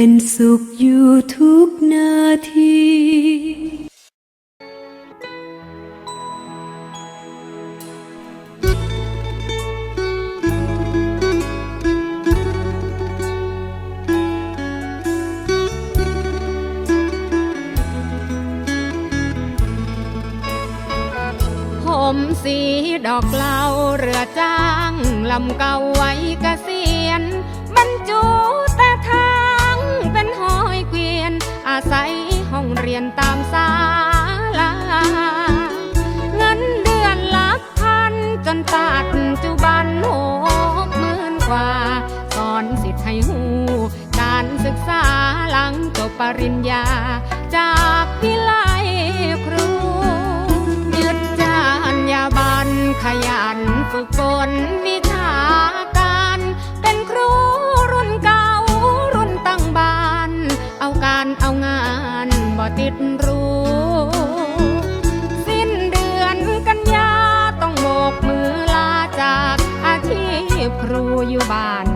เป็นสุขอยู่ทุกนาทีผมสีดอกเหลาเรือจ้างลำเก่าไว้กษียณ นอาศัยห้องเรียนตามศาลาเงินเดือนหลักพันจนปัจจุบันหกหมื่นกว่า สอนสิทธิ์ให้หูการศึกษาหลังจบปริญญา จากวิไลครูยึดจานยาบันขยันฝึกฝน ดรู้ สิ้นเดือนกันยาต้องโบกมือลาจากอาชีพครูอยู่บ้าน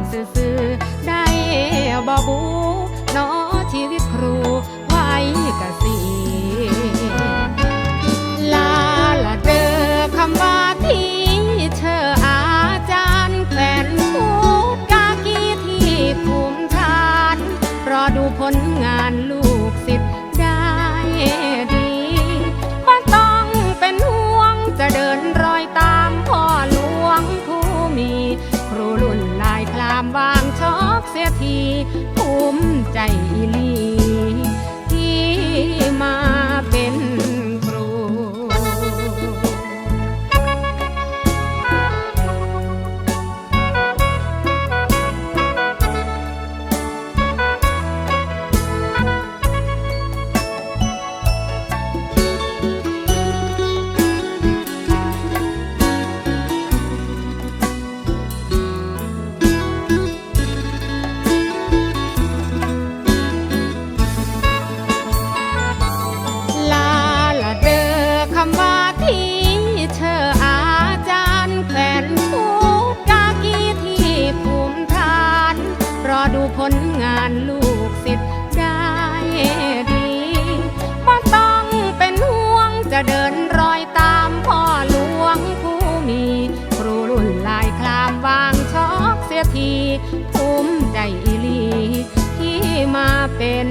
Yeah. ยทีภูมิใจอีลีที่มาเป็น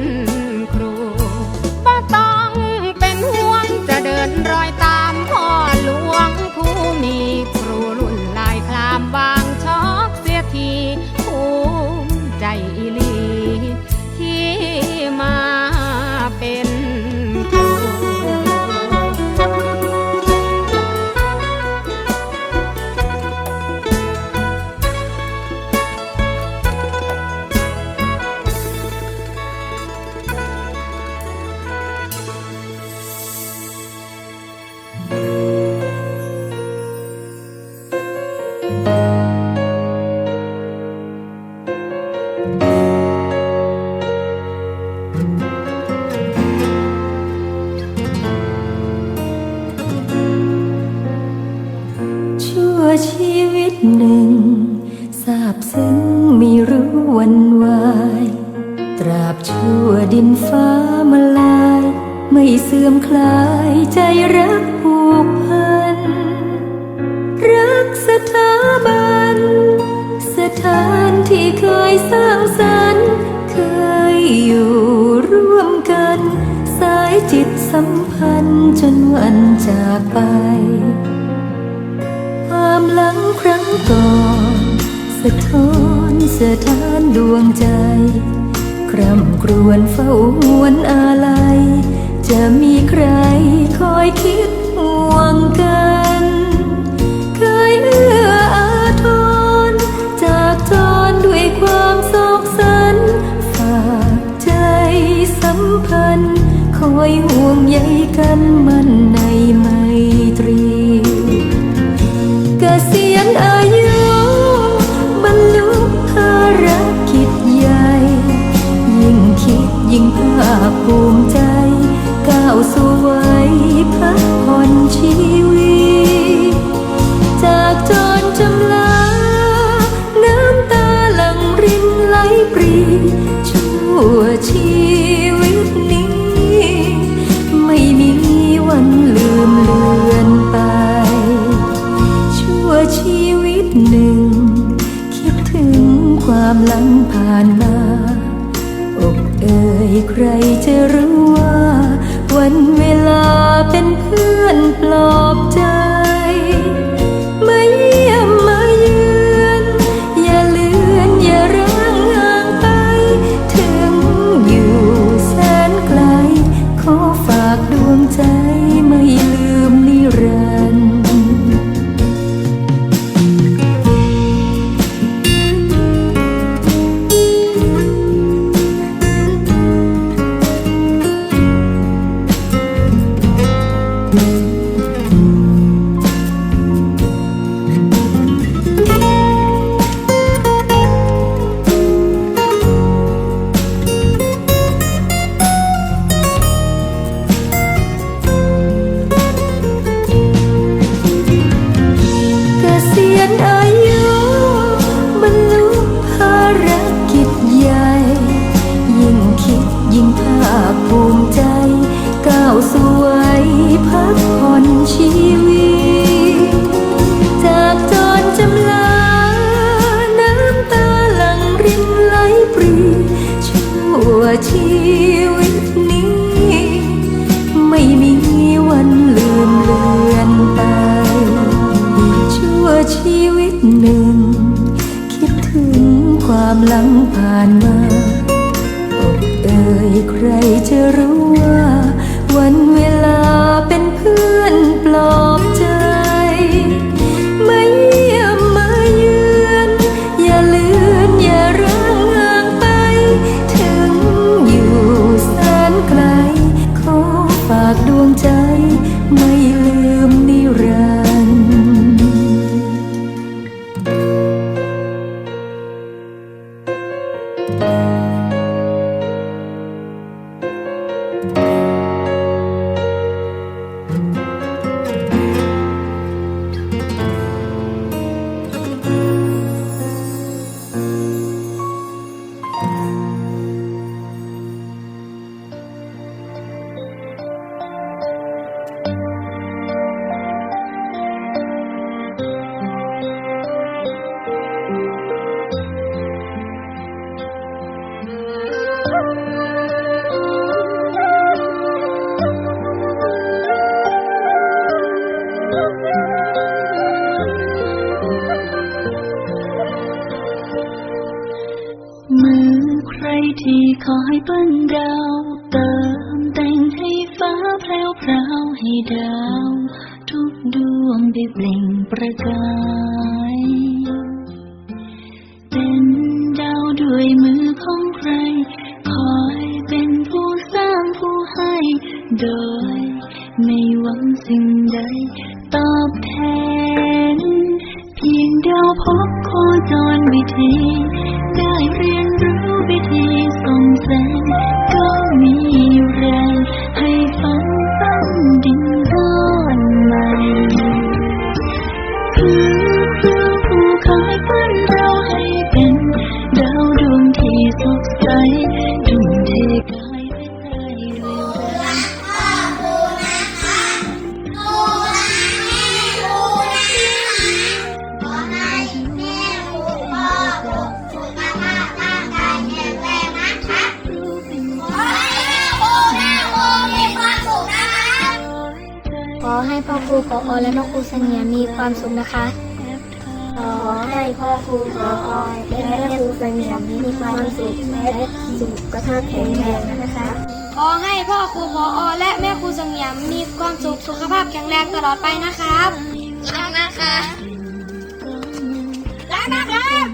ชีวิตหนึ่งทราบซึ้งมีรู้วันวาย ตราบชั่วดินฟ้ามาลาย ไม่เสื่อมคลายใจรักผูกพัน รักสถาบัน สถานที่เคยสร้างสรรค์เคยอยู่ร่วมกัน สายจิตสัมพันธ์จนวันจากไป รั้งครั้งก่อนสะท้อนสะท้านดวงใจ คร่ำครวญเฝ้าหวนอาลัย จะมีใครคอยคิด ชีวิตนี้ ไม่มีวันลืมเลือนไป ชั่วชีวิตหนึ่ง คิดถึงความหลังผ่านมา ได้เปล่งประกายเป็นดาวด้วยมือของใคร คอยเป็นผู้สร้างผู้ให้ โดยไม่หวังสิ่งใดตอบแทน เพียงเดาวพบโคจรวิถี พอครูปอและแม่ครูเสงี่ยมมีความสุขนะคะขอให้พ่อครูปออและแม่ครูเสงี่ยมมีความสุขและสุขภาพแข็งแรงนะคะขอให้พ่อครูพออและแม่ครูเสงี่ยมมีความสุขสุขภาพแข็งแรงตลอดไปนะครับรักนะคะรักนะครับ